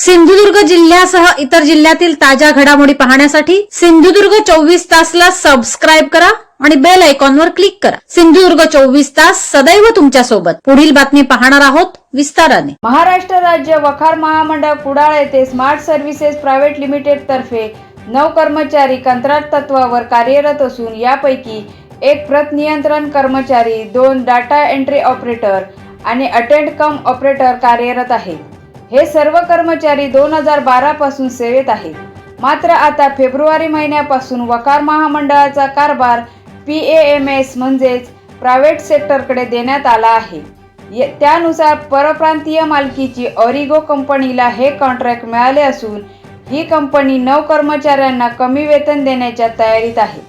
सिंधुदुर्ग जिल्ह्यासह इतर जिल्ह्यातील ताज्या घडामोडी पाहण्यासाठी सिंधुदुर्ग चोवीस तासला सबस्क्राईब करा आणि बेल आयकॉनवर क्लिक करा. सिंधुदुर्ग चोवीस तास सदैव तुमच्यासोबत पुढील बातमी पाहणार आहोत विस्ताराने. महाराष्ट्र राज्य वखार महामंडळ कुडाळ येथे स्मार्ट सर्व्हिसेस प्रायव्हेट लिमिटेड तर्फे नऊ कर्मचारी कंत्राट तत्वावर कार्यरत असून यापैकी एक प्रत नियंत्रण कर्मचारी दोन डाटा एंट्री ऑपरेटर आणि अटेंड कम ऑपरेटर कार्यरत आहेत. हे सर्व कर्मचारी दोन हजार बारा पासून सेवेत आहेत. मात्र आता फेब्रुवारी महिन्यापासून वकार महामंडळाचा कारभार पी ए एम एस म्हणजेच प्रायव्हेट सेक्टरकडे देण्यात आला आहे. ये- त्यानुसार परप्रांतीय मालकीची ऑरिगो कंपनीला हे कॉन्ट्रॅक्ट मिळाले असून ही कंपनी नऊ कर्मचाऱ्यांना कमी वेतन देण्याच्या तयारीत आहे.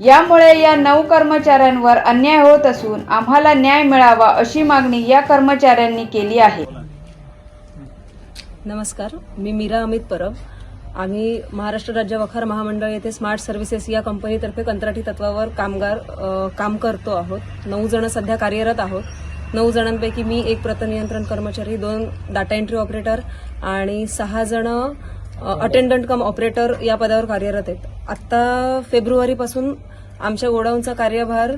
यामुळे या नऊ कर्मचाऱ्यांवर अन्याय होत असून आम्हाला न्याय मिळावा अशी मागणी या कर्मचाऱ्यांनी केली आहे. नमस्कार मी मीरा अमित परब. आम्ही महाराष्ट्र राज्य वखार महामंडळ येथे स्मार्ट सर्व्हिसेस या कंपनीतर्फे कंत्राटी तत्वावर कामगार अ, काम करतो आहोत. नऊ जण सध्या कार्यरत आहोत. नऊ जणांपैकी मी एक प्रतनियंत्रण कर्मचारी दोन डाटा एंट्री ऑपरेटर आणि सहा जण अटेंडंट कम ऑपरेटर या पदावर कार्यरत आहेत. आत्ता फेब्रुवारीपासून आमच्या गोडाऊनचा कार्यभार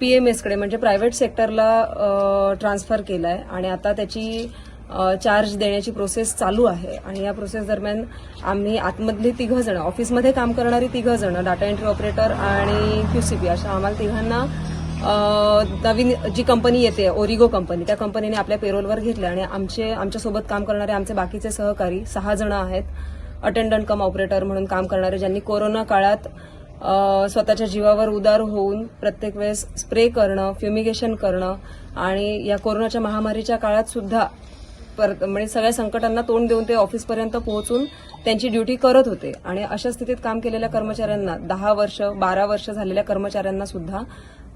पी एम एसकडे म्हणजे प्रायव्हेट सेक्टरला ट्रान्सफर केला आहे आणि आता त्याची चार्ज देण्याची प्रोसेस चालू आहे. आणि या प्रोसेस दरम्यान आम्ही आतमधले तिघं जण ऑफिसमध्ये काम करणारी तिघं जण डाटा एंट्री ऑपरेटर आणि क्यूसीपी अशा आम्हाला तिघांना नवीन जी कंपनी येते ओरिगो कंपनी त्या कंपनीने आपल्या पेरोलवर घेतले आणि आमचे आमच्यासोबत काम करणारे आमचे बाकीचे सहकारी सहा जण आहेत. अटेंडंट कम ऑपरेटर म्हणून काम करणारे ज्यांनी कोरोना काळात स्वतःच्या जीवावर उदार होऊन प्रत्येक वेळेस स्प्रे करणं फ्युमिगेशन करणं आणि या कोरोनाच्या महामारीच्या काळात सुद्धा परत म्हणजे सगळ्या संकटांना तोंड देऊन ते ऑफिसपर्यंत पोहोचून त्यांची ड्युटी करत होते. आणि अशा स्थितीत काम केलेल्या कर्मचाऱ्यांना दहा वर्ष बारा वर्ष झालेल्या कर्मचाऱ्यांना सुद्धा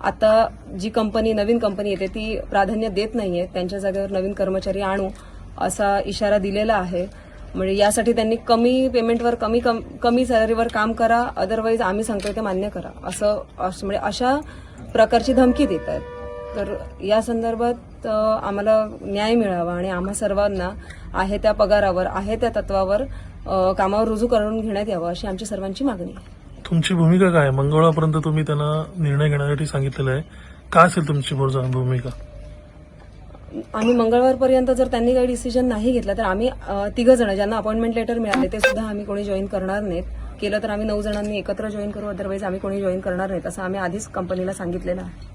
आता जी कंपनी नवीन कंपनी येते ती प्राधान्य देत नाहीये. त्यांच्या जागेवर नवीन कर्मचारी आणू असा इशारा दिलेला आहे. म्हणजे यासाठी त्यांनी कमी पेमेंटवर कमी कम- कमी सॅलरीवर काम करा अदरवाईज आम्ही सांगतोय ते मान्य करा. असं असं म्हणजे अशा प्रकारची धमकी देत आहेत तर या संदर्भात आम्हाला न्याय मिळावा आणि आम्हा सर्वांना आहे त्या पगारावर आहे त्या तत्वावर कामावर रुजू करून घेण्यात यावं अशी आमची सर्वांची मागणी आहे. तुमची भूमिका काय? मंगळवारपर्यंत तुम्ही त्यांना निर्णय घेण्यासाठी सांगितलेलं आहे. काय असेल तुमची भूमिका? आम्ही मंगळवारपर्यंत जर त्यांनी काही डिसिजन नाही घेतला तर आम्ही तिघ जण ज्यांना अपॉइंटमेंट लेटर मिळाले ते सुद्धा आम्ही कोणी जॉईन करणार नाहीत. केलं तर आम्ही नऊ जणांनी एकत्र जॉईन करू अदरवाईज आम्ही कोणी जॉईन करणार नाहीत असं आम्ही आधीच कंपनीला सांगितलेलं आहे.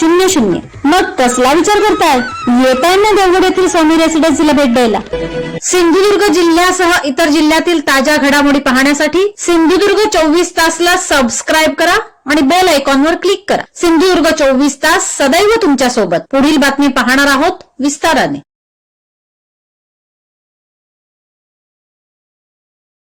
शून्य शून्य. मग कसला विचार करताय? येताय ना देवगड येथील स्वामी रेसिडेन्सीला भेट द्यायला. सिंधुदुर्ग जिल्ह्यासह इतर जिल्ह्यातील ताज्या घडामोडी पाहण्यासाठी सिंधुदुर्ग चोवीस तासला सबस्क्राईब करा आणि बेल आयकॉनवर क्लिक करा. सिंधुदुर्ग चोवीस तास सदैव तुमच्यासोबत पुढील बातमी पाहणार आहोत विस्ताराने.